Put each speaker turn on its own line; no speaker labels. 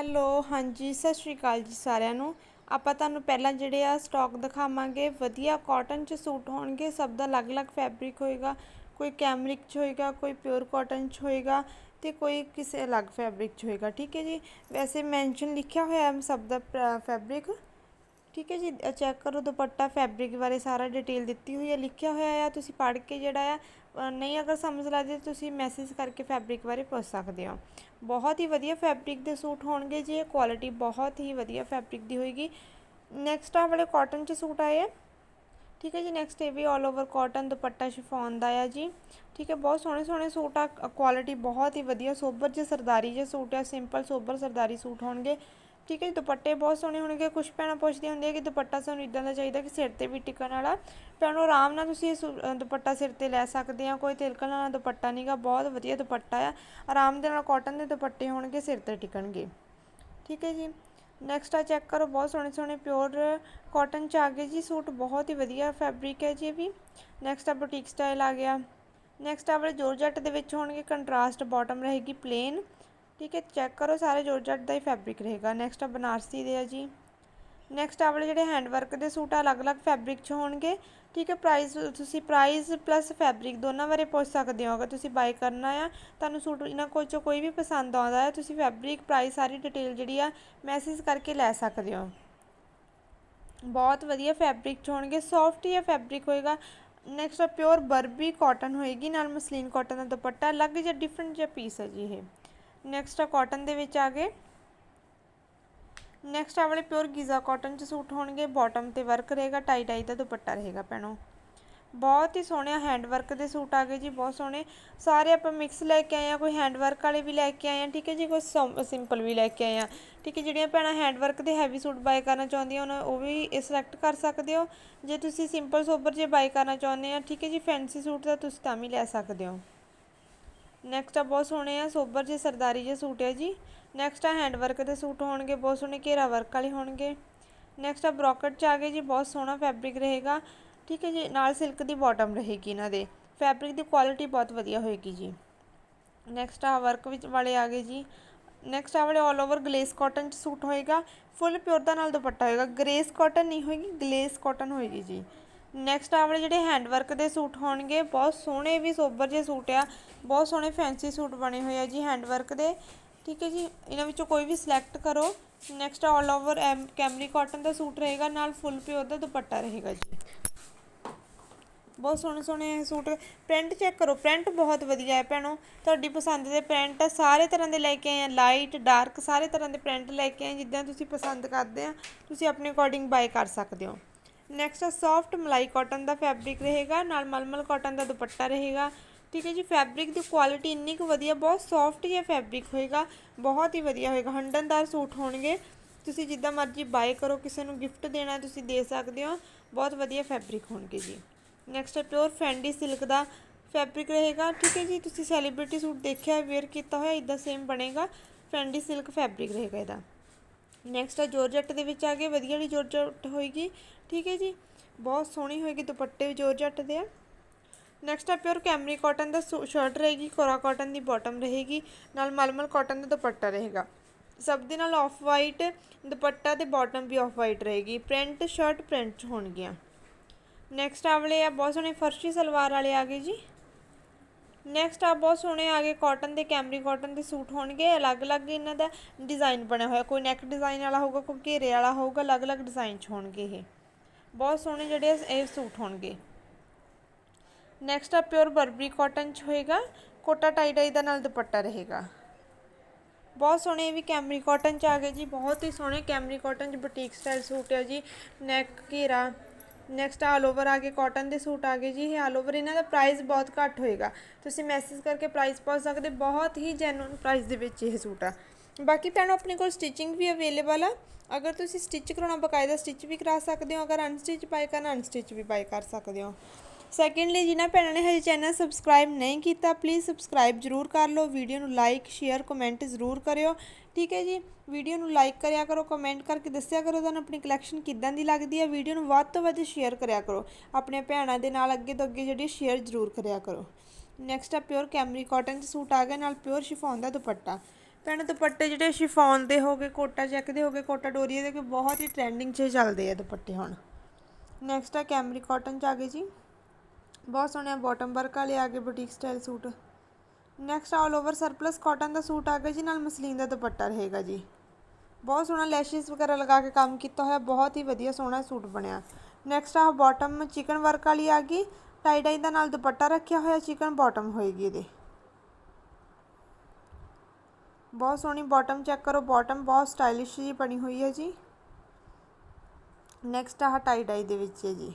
Hello, ਹਾਂਜੀ, ਸਤਿ ਸ਼੍ਰੀ ਅਕਾਲ ਜੀ ਸਾਰਿਆਂ ਨੂੰ। ਆਪਾਂ ਤੁਹਾਨੂੰ ਪਹਿਲਾਂ ਜਿਹੜੇ ਆ ਸਟਾਕ ਦਿਖਾਵਾਂਗੇ। ਵਧੀਆ ਕਾਟਨ ਚ ਸੂਟ ਹੋਣਗੇ। ਸਭ ਦਾ ਅਲੱਗ-ਅਲੱਗ ਫੈਬਰਿਕ ਹੋਏਗਾ। ਕੋਈ ਕੈਮਰਿਕ ਚ ਹੋਏਗਾ, ਕੋਈ ਪਿਓਰ ਕਾਟਨ ਚ ਹੋਏਗਾ ਤੇ ਕੋਈ ਕਿਸੇ ਅਲੱਗ ਫੈਬਰਿਕ ਚ ਹੋਏਗਾ। ਠੀਕ ਹੈ ਜੀ? ਵੈਸੇ ਮੈਂਸ਼ਨ ਲਿਖਿਆ ਹੋਇਆ ਹੈ ਸਭ ਦਾ ਫੈਬਰਿਕ ਠੀਕ ਹੈ ਜੀ? ਚੈੱਕ ਕਰੋ ਦੁਪੱਟਾ ਫੈਬਰਿਕ ਬਾਰੇ ਸਾਰਾ ਡਿਟੇਲ ਦਿੱਤੀ ਹੋਈ ਹੈ, ਲਿਖਿਆ ਹੋਇਆ ਆ ਤੁਸੀਂ ਪੜ੍ਹ ਕੇ ਜਿਹੜਾ ਆ ਨਹੀਂ ਅਗਰ ਸਮਝ ਲੱਗਦੀ ਤੁਸੀਂ ਮੈਸੇਜ ਕਰਕੇ ਫੈਬਰਿਕ ਬਾਰੇ ਪੁੱਛ ਸਕਦੇ ਹੋ। ਬਹੁਤ ਹੀ ਵਧੀਆ ਫੈਬਰਿਕ ਦੇ ਸੂਟ ਹੋਣਗੇ ਜੀ, ਇਹ ਕੁਆਲਿਟੀ ਬਹੁਤ ਹੀ ਵਧੀਆ ਫੈਬਰਿਕ ਦੀ ਹੋਏਗੀ। ਨੈਕਸਟ ਆ ਵਾਲੇ ਕਾਟਨ ਚ ਸੂਟ ਆਏ ਆ। ਠੀਕ ਹੈ ਜੀ ਨੈਕਸਟ ਇਹ ਵੀ all over cotton dupatta chiffon ਦਾ ਆ ਜੀ। ਠੀਕ ਹੈ, ਬਹੁਤ ਸੋਹਣੇ ਸੋਹਣੇ ਸੂਟ ਆ ਕੁਆਲਿਟੀ ਬਹੁਤ ਹੀ ਵਧੀਆ, ਸੋਬਰ ਜੇ ਸਰਦਾਰੀ ਜੇ ਸੂਟ ਆ ਸਿੰਪਲ ਸੋਬਰ ਸਰਦਾਰੀ ਸੂਟ ਹੋਣਗੇ। ਠੀਕ ਹੈ ਜੀ, ਦੁਪੱਟੇ ਬਹੁਤ ਸੋਹਣੇ ਹੋਣਗੇ ਕੁਝ ਭੈਣਾਂ ਪੁੱਛਦੀਆਂ ਹੁੰਦੀਆਂ ਕਿ ਦੁਪੱਟਾ ਸਾਨੂੰ ਇਦਾਂ ਦਾ ਚਾਹੀਦਾ ਕਿ ਸਿਰ ਤੇ ਵੀ ਟਿਕਣ ਵਾਲਾ। ਭੈਣੋ ਆਰਾਮ ਨਾਲ ਤੁਸੀਂ ਦੁਪੱਟਾ ਸਿਰ ਤੇ ਲੈ ਸਕਦੇ ਆ, ਕੋਈ ਤਿਲਕਣ ਵਾਲਾ ਦੁਪੱਟਾ ਨਹੀਂਗਾ ਬਹੁਤ ਵਧੀਆ ਦੁਪੱਟਾ ਆ। ਆਰਾਮ ਦੇ ਨਾਲ ਕਾਟਨ ਦੇ ਦੁਪੱਟੇ ਹੋਣਗੇ, ਸਿਰ ਤੇ ਟਿਕਣਗੇ। ਠੀਕ ਹੈ ਜੀ ਨੈਕਸਟ ਆ ਚੈੱਕ ਕਰੋ, ਬਹੁਤ ਸੋਹਣੇ ਸੋਹਣੇ ਪਿਓਰ ਕਾਟਨ ਚ ਆ ਗਏ ਜੀ, ਸੂਟ ਬਹੁਤ ਹੀ ਵਧੀਆ ਫੈਬਰਿਕ ਹੈ ਜੀ ਇਹ ਵੀ। ਨੈਕਸਟ ਆ ਬੁਟੀਕ ਸਟਾਈਲ ਆ ਗਿਆ। ਨੈਕਸਟ ਆ ਵਾਲੇ ਜੋਰਜੱਟ ਦੇ ਵਿੱਚ ਹੋਣਗੇ ਕੰਟਰਾਸਟ ਬਾਟਮ ਰਹੇਗੀ ਪਲੇਨ ਠੀਕ ਹੈ ਚੈੱਕ ਕਰੋ, ਸਾਰੇ ਜੋਰਜੱਟ ਦਾ ਹੀ ਫੈਬਰਿਕ ਰਹੇਗਾ। ਨੈਕਸਟ ਆ ਬਨਾਰਸੀ ਦੇ ਆ ਜੀ। ਨੈਕਸਟ ਆ ਵਾਲੇ ਜਿਹੜੇ ਹੈਂਡ ਵਰਕ ਦੇ ਸੂਟ ਆ, ਅਲੱਗ-ਅਲੱਗ ਫੈਬਰਿਕ 'ਚ ਹੋਣਗੇ। ਠੀਕ ਹੈ ਪ੍ਰਾਈਸ ਤੁਸੀਂ ਪ੍ਰਾਈਸ ਪਲੱਸ ਫੈਬਰਿਕ ਦੋਨਾਂ ਬਾਰੇ ਪੁੱਛ ਸਕਦੇ ਹੋ। ਅਗਰ ਤੁਸੀਂ ਬਾਈ ਕਰਨਾ ਆ, ਤੁਹਾਨੂੰ ਸੂਟ ਇਹਨਾਂ ਕੋਲ ਚੋਂ ਕੋਈ ਵੀ ਪਸੰਦ ਆਉਂਦਾ ਹੈ, ਤੁਸੀਂ ਫੈਬਰਿਕ ਪ੍ਰਾਈਸ ਸਾਰੀ ਡਿਟੇਲ ਜਿਹੜੀ ਆ ਮੈਸੇਜ ਕਰਕੇ ਲੈ ਸਕਦੇ ਹੋ। ਬਹੁਤ ਵਧੀਆ ਫੈਬਰਿਕ 'ਚ ਹੋਣਗੇ। ਸੌਫਟ ਹੀ ਫੈਬਰਿਕ ਹੋਏਗਾ। ਨੈਕਸਟ ਆ ਪਿਓਰ ਬਰਬੀ ਕਾਟਨ ਹੋਏਗੀ, ਨਾਲ ਮਸਲੀਨ ਕਾਟਨ ਦਾ ਦੁਪੱਟਾ। ਅਲੱਗ ਜਿਹਾ ਡਿਫਰੈਂਟ ਜਿਹਾ ਪੀਸ ਹੈ ਜੀ ਇਹ। ਨੈਕਸਟ ਆ ਕਾਟਨ ਦੇ ਵਿੱਚ ਆ ਗਏ। ਨੈਕਸਟ ਆ ਵਾਲੇ ਪਿਓਰ ਗੀਜ਼ਾ ਕਾਟਨ ਚ ਸੂਟ ਹੋਣਗੇ। ਬਾਟਮ ਤੇ ਵਰਕ ਰਹੇਗਾ ਟਾਈ ਟਾਈ ਦਾ ਦੁਪੱਟਾ ਰਹੇਗਾ ਭੈਣੋ। ਬਹੁਤ ਹੀ ਸੋਹਣੇ ਹੈਂਡ ਵਰਕ ਦੇ ਸੂਟ ਆ ਗਏ ਜੀ, ਬਹੁਤ ਸੋਹਣੇ। ਸਾਰੇ ਆਪਾਂ ਮਿਕਸ ਲੈ ਕੇ ਆਏ ਆ, ਕੋਈ ਹੈਂਡ ਵਰਕ ਵਾਲੇ ਵੀ ਲੈ ਕੇ ਆਏ ਆ, ਠੀਕ ਹੈ ਜੀ, ਕੋਈ ਸਿੰਪਲ ਵੀ ਲੈ ਕੇ ਆਏ ਆ। ਠੀਕ ਹੈ, ਜਿਹੜੀਆਂ ਭੈਣਾਂ ਹੈਂਡ ਵਰਕ ਦੇ ਹੈਵੀ ਸੂਟ ਬਾਈ ਕਰਨਾ ਚਾਹੁੰਦੀਆਂ ਉਹਨਾਂ, ਉਹ ਵੀ ਸਿਲੈਕਟ ਕਰ ਸਕਦੇ ਹੋ। ਜੇ ਤੁਸੀਂ ਸਿੰਪਲ ਸੋਬਰ ਜੇ ਬਾਈ ਕਰਨਾ ਚਾਹੁੰਦੇ ਆ, ਠੀਕ ਹੈ ਜੀ ਫੈਂਸੀ ਸੂਟ ਦਾ, ਤੁਸੀਂ ਤਾਂ ਵੀ ਲੈ ਸਕਦੇ ਹੋ। ਨੈਕਸਟ ਆ ਬਹੁਤ ਸੋਹਣੇ ਆ, ਸੋਬਰ ਜੇ, ਸਰਦਾਰੀ ਜੇ, ਸੂਟ ਹੈ ਜੀ। ਨੈਕਸਟ ਆ ਹੈਂਡ ਵਰਕ ਦੇ ਸੂਟ ਹੋਣਗੇ, ਬਹੁਤ ਸੋਹਣੇ ਘੇਰਾ ਵਰਕ ਵਾਲੇ ਹੋਣਗੇ। ਨੈਕਸਟ ਆ ਬ੍ਰੋਕਟ ਚ ਆ ਗਏ ਜੀ, ਬਹੁਤ ਸੋਹਣਾ ਫੈਬਰਿਕ ਰਹੇਗਾ। ਠੀਕ ਹੈ ਜੀ, ਨਾਲ ਸਿਲਕ ਦੀ ਬਾਟਮ ਰਹੇਗੀ ਇਹਨਾਂ ਦੇ। ਫੈਬਰਿਕ ਦੀ ਕੁਆਲਿਟੀ ਬਹੁਤ ਵਧੀਆ ਹੋਏਗੀ ਜੀ। ਨੈਕਸਟ ਆ ਵਰਕ ਵਿੱਚ ਵਾਲੇ ਆ ਗਏ ਜੀ। ਨੈਕਸਟ ਆ ਵਾਲੇ ਆਲ ਓਵਰ ਗਲੇਸ ਕਾਟਨ ਚ ਸੂਟ ਹੋਏਗਾ। ਫੁੱਲ ਪਿਓਰ ਦਾ ਨਾਲ ਦੁਪੱਟਾ ਹੋਏਗਾ। ਗ੍ਰੇਸ ਕਾਟਨ ਨਹੀਂ ਹੋਏਗੀ ਗਲੇਸ ਕਾਟਨ ਹੋਏਗੀ ਜੀ। ਨੈਕਸਟ ਆ ਵਾਲੇ ਜਿਹੜੇ ਹੈਂਡ ਵਰਕ ਦੇ ਸੂਟ ਹੋਣਗੇ, ਬਹੁਤ ਸੋਹਣੇ ਵੀ ਸੋਬਰ ਜਿਹੇ ਸੂਟ ਆ, ਬਹੁਤ ਸੋਹਣੇ ਫੈਂਸੀ ਸੂਟ ਬਣੇ ਹੋਏ ਆ ਜੀ ਹੈਂਡ ਵਰਕ ਦੇ। ਠੀਕ ਹੈ ਜੀ, ਇਹਨਾਂ ਵਿੱਚੋਂ ਕੋਈ ਵੀ ਸਿਲੈਕਟ ਕਰੋ। Next all over M cambric cotton ਦਾ ਸੂਟ ਰਹੇਗਾ, ਨਾਲ ਫੁੱਲ ਪਿਓਰ ਦਾ ਦੁਪੱਟਾ ਰਹੇਗਾ ਜੀ। ਬਹੁਤ ਸੋਹਣੇ ਸੋਹਣੇ ਸੂਟ ਪ੍ਰਿੰਟ ਚੈੱਕ ਕਰੋ ਪ੍ਰਿੰਟ ਬਹੁਤ ਵਧੀਆ ਹੈ ਭੈਣੋ। ਤੁਹਾਡੀ ਪਸੰਦ ਦੇ ਪ੍ਰਿੰਟ ਸਾਰੇ ਤਰ੍ਹਾਂ ਦੇ ਲੈ ਕੇ ਆਏ ਆ ਲਾਈਟ ਡਾਰਕ ਸਾਰੇ ਤਰ੍ਹਾਂ ਦੇ ਪ੍ਰਿੰਟ ਲੈ ਕੇ ਆਏ ਜਿੱਦਾਂ ਤੁਸੀਂ ਪਸੰਦ ਕਰਦੇ ਆ, ਤੁਸੀਂ ਆਪਣੇ ਅਕੋਰਡਿੰਗ ਬਾਏ ਕਰ ਸਕਦੇ ਹੋ। ਨੈਕਸਟ ਆ ਸੌਫਟ ਮਲਾਈ ਕਾਟਨ ਦਾ ਫੈਬਰਿਕ ਰਹੇਗਾ, ਨਾਲ ਮਲਮਲ ਕਾਟਨ ਦਾ ਦੁਪੱਟਾ ਰਹੇਗਾ। ਠੀਕ ਹੈ ਜੀ ਫੈਬਰਿਕ ਦੀ ਕੁਆਲਿਟੀ ਇੰਨੀ ਕੁ ਵਧੀਆ, ਬਹੁਤ ਸੌਫਟ ਜਿਹਾ ਫੈਬਰਿਕ ਹੋਏਗਾ, ਬਹੁਤ ਹੀ ਵਧੀਆ ਹੋਏਗਾ। ਹੰਡਨਦਾਰ ਸੂਟ ਹੋਣਗੇ। ਤੁਸੀਂ ਜਿੱਦਾਂ ਮਰਜ਼ੀ ਬਾਏ ਕਰੋ, ਕਿਸੇ ਨੂੰ ਗਿਫਟ ਦੇਣਾ ਤੁਸੀਂ ਦੇ ਸਕਦੇ ਹੋ। ਬਹੁਤ ਵਧੀਆ ਫੈਬਰਿਕ ਹੋਣਗੇ ਜੀ। ਨੈਕਸਟ ਹੈ ਪਿਓਰ ਫੈਂਡੀ ਸਿਲਕ ਦਾ ਫੈਬਰਿਕ ਰਹੇਗਾ। ਠੀਕ ਹੈ ਜੀ, ਤੁਸੀਂ ਸੈਲੀਬ੍ਰਿਟੀ ਸੂਟ ਦੇਖਿਆ ਵੇਅਰ ਕੀਤਾ ਹੋਇਆ ਇਦਾਂ ਸੇਮ ਬਣੇਗਾ। ਫੈਂਡੀ ਸਿਲਕ ਫੈਬਰਿਕ ਰਹੇਗਾ ਇਹਦਾ। ਨੈਕਸਟ ਹੈ ਜੋਰਜੱਟ ਦੇ ਵਿੱਚ ਆ ਗਏ, ਵਧੀਆ ਵਾਲੀ ਜੋਰਜੱਟ ਹੋਏਗੀ, ਠੀਕ ਹੈ ਜੀ? ਬਹੁਤ ਸੋਹਣੀ ਹੋਏਗੀ ਦੁਪੱਟੇ ਵੀ ਜੋਰਜੱਟ ਦੇ ਆ। ਨੈਕਸਟ ਆ ਪਿਓਰ ਕੈਮਰੀ ਕਾਟਨ ਦਾ ਸ਼ਰਟ ਰਹੇਗੀ ਕੋਰਾ ਕਾਟਨ ਦੀ ਬਾਟਮ ਰਹੇਗੀ, ਨਾਲ ਮਲਮਲ ਕਾਟਨ ਦਾ ਦੁਪੱਟਾ ਰਹੇਗਾ। ਸਭ ਦੇ ਨਾਲ ਆਫ ਵਾਈਟ ਦੁਪੱਟਾ ਤੇ ਬਾਟਮ ਵੀ ਆਫ ਵਾਈਟ ਰਹੇਗੀ। ਪ੍ਰਿੰਟ ਸ਼ਰਟ ਪ੍ਰਿੰਟ ਹੋਣਗੀਆਂ। ਨੈਕਸਟ ਆ ਵਾਲੇ ਆ, ਬਹੁਤ ਸੋਹਣੇ ਫਰਸ਼ੀ ਸਲਵਾਰ ਵਾਲੇ ਆ ਗਏ ਜੀ। ਨੈਕਸਟ ਆ ਬਹੁਤ ਸੋਹਣੇ ਆ ਗਏ ਕਾਟਨ ਦੇ ਕੈਮਰੀ ਕਾਟਨ ਦੇ ਸੂਟ ਹੋਣਗੇ, ਅਲੱਗ-ਅਲੱਗ ਇਹਨਾਂ ਦਾ ਡਿਜ਼ਾਈਨ ਬਣਿਆ ਹੋਇਆ। ਕੋਈ ਨੈਕ ਡਿਜ਼ਾਈਨ ਵਾਲਾ ਹੋਊਗਾ, ਕੋਈ ਘੇਰੇ ਵਾਲਾ ਹੋਊਗਾ, ਅਲੱਗ-ਅਲੱਗ ਡਿਜ਼ਾਈਨ 'ਚ ਹੋਣਗੇ ਇਹ। ਬਹੁਤ ਸੋਹਣੇ ਜਿਹੜੇ ਇਹ ਸੂਟ ਹੋਣਗੇ। ਨੈਕਸਟ ਆ ਪਿਓਰ ਬਰਬਰੀ ਕਾਟਨ ਚ ਹੋਏਗਾ, ਕੋਟਾ ਟਾਈ ਟਾਈ ਦਾ ਨਾਲ ਦੁਪੱਟਾ ਰਹੇਗਾ। ਬਹੁਤ ਸੋਹਣੇ ਵੀ ਕੈਮਰੀ ਕਾਟਨ ਚ ਆ ਗਏ ਜੀ, ਬਹੁਤ ਹੀ ਸੋਹਣੇ ਕੈਮਰੀ ਕਾਟਨ ਚ ਬੁਟੀਕ ਸਟਾਈਲ ਸੂਟ ਹੈ ਜੀ ਨੈਕ ਘੇਰਾ ਨੈਕਸਟ ਆਲ ਓਵਰ ਆ ਗਏ ਕਾਟਨ ਦੇ ਸੂਟ ਆ ਗਏ ਜੀ, ਇਹ ਆਲ ਓਵਰ ਇਹਨਾਂ ਦਾ ਪ੍ਰਾਈਸ ਬਹੁਤ ਘੱਟ ਹੋਏਗਾ। ਤੁਸੀਂ ਮੈਸੇਜ ਕਰਕੇ ਪ੍ਰਾਈਸ ਪਾ ਸਕਦੇ, ਬਹੁਤ ਹੀ ਜੈਨੂਨ ਪ੍ਰਾਈਸ ਦੇ ਵਿੱਚ ਇਹ ਸੂਟ ਆ। ਬਾਕੀ ਭੈਣੋ, ਆਪਣੇ ਕੋਲ ਸਟਿਚਿੰਗ ਵੀ ਅਵੇਲੇਬਲ ਆ। ਅਗਰ ਤੁਸੀਂ ਸਟਿਚ ਕਰਾਉਣਾ, ਬਕਾਇਦਾ ਸਟਿਚ ਵੀ ਕਰਾ ਸਕਦੇ ਹੋ, ਅਗਰ ਅਨਸਟਿਚ ਬਾਈ ਕਰਨਾ ਅਨਸਟਿਚ ਵੀ ਬਾਈ ਕਰ ਸਕਦੇ ਹੋ। ਸੈਕੰਡਲੀ ਜਿਨ੍ਹਾਂ ਭੈਣਾਂ ਨੇ ਹਜੇ ਚੈਨਲ ਸਬਸਕ੍ਰਾਈਬ ਨਹੀਂ ਕੀਤਾ ਪਲੀਜ਼ ਸਬਸਕ੍ਰਾਈਬ ਜ਼ਰੂਰ ਕਰ ਲਓ। ਵੀਡੀਓ ਨੂੰ ਲਾਈਕ ਸ਼ੇਅਰ ਕਮੈਂਟ ਜ਼ਰੂਰ ਕਰਿਓ। ਠੀਕ ਹੈ ਜੀ? ਵੀਡੀਓ ਨੂੰ ਲਾਈਕ ਕਰਿਆ ਕਰੋ ਕਮੈਂਟ ਕਰਕੇ ਦੱਸਿਆ ਕਰੋ। ਤੁਹਾਨੂੰ ਆਪਣੀ ਕਲੈਕਸ਼ਨ ਕਿੱਦਾਂ ਦੀ ਲੱਗਦੀ ਹੈ? ਵੀਡੀਓ ਨੂੰ ਵੱਧ ਤੋਂ ਵੱਧ ਸ਼ੇਅਰ ਕਰਿਆ ਕਰੋ। ਆਪਣੇ ਭੈਣਾਂ ਦੇ ਨਾਲ, ਅੱਗੇ ਤੋਂ ਅੱਗੇ ਜਿਹੜੀ ਸ਼ੇਅਰ ਜ਼ਰੂਰ ਕਰਿਆ ਕਰੋ। ਨੈਕਸਟ ਆ ਪਿਓਰ ਕੈਮਰੀ ਕਾਟਨ ਚ ਸੂਟ ਆ ਗਿਆ ਨਾਲ ਪਿਓਰ ਸ਼ਿਫੋਨ ਦਾ ਦੁਪੱਟਾ। ਭੈਣ, ਦੁਪੱਟੇ ਜਿਹੜੇ ਸ਼ਿਫੋਨ ਦੇ ਹੋਗੇ ਕੋਟਾ ਚੈੱਕ ਦੇ ਹੋਗੇ ਕੋਟਾ ਡੋਰੀਏ ਦੇ ਕਿ ਬਹੁਤ ਹੀ ਟ੍ਰੈਂਡਿੰਗ 'ਚ ਚੱਲਦੇ ਆ ਦੁਪੱਟੇ ਹੁਣ। ਨੈਕਸਟ ਆ ਕੈਮਰੀ ਕਾਟਨ 'ਚ ਆ ਗਏ ਜੀ। ਬਹੁਤ ਸੋਹਣੇ ਬਾਟਮ ਵਰਕ ਵਾਲੇ ਆ ਗਏ boutique style suit. Next all over surplus cotton ਦਾ ਸੂਟ ਆ ਗਿਆ ਜੀ, ਨਾਲ ਮਸਲੀਨ ਦਾ ਦੁਪੱਟਾ ਰਹੇਗਾ ਜੀ। ਬਹੁਤ ਸੋਹਣਾ ਲੈਸ਼ਿਸ ਵਗੈਰਾ ਲਗਾ ਕੇ ਕੰਮ ਕੀਤਾ ਹੋਇਆ, ਬਹੁਤ ਹੀ ਵਧੀਆ ਸੋਹਣਾ ਸੂਟ ਬਣਿਆ। ਨੈਕਸਟ ਆ ਬਾਟਮ ਚਿਕਨ ਵਰਕ ਵਾਲੀ ਆ ਗਈ ਟਾਈ ਡਾਈ ਦਾ ਨਾਲ ਦੁਪੱਟਾ ਰੱਖਿਆ ਹੋਇਆ ਚਿਕਨ ਬਾਟਮ ਹੋਏਗੀ ਇਹਦੇ। ਬਹੁਤ ਸੋਹਣੀ ਬਾਟਮ ਚੈੱਕ ਕਰੋ ਬਾਟਮ ਬਹੁਤ ਸਟਾਈਲਿਸ਼ ਜੀ ਬਣੀ ਹੋਈ ਹੈ ਜੀ। ਨੈਕਸਟ ਆਹ ਟਾਈ ਡਾਈ ਦੇ ਵਿੱਚ ਹੈ ਜੀ।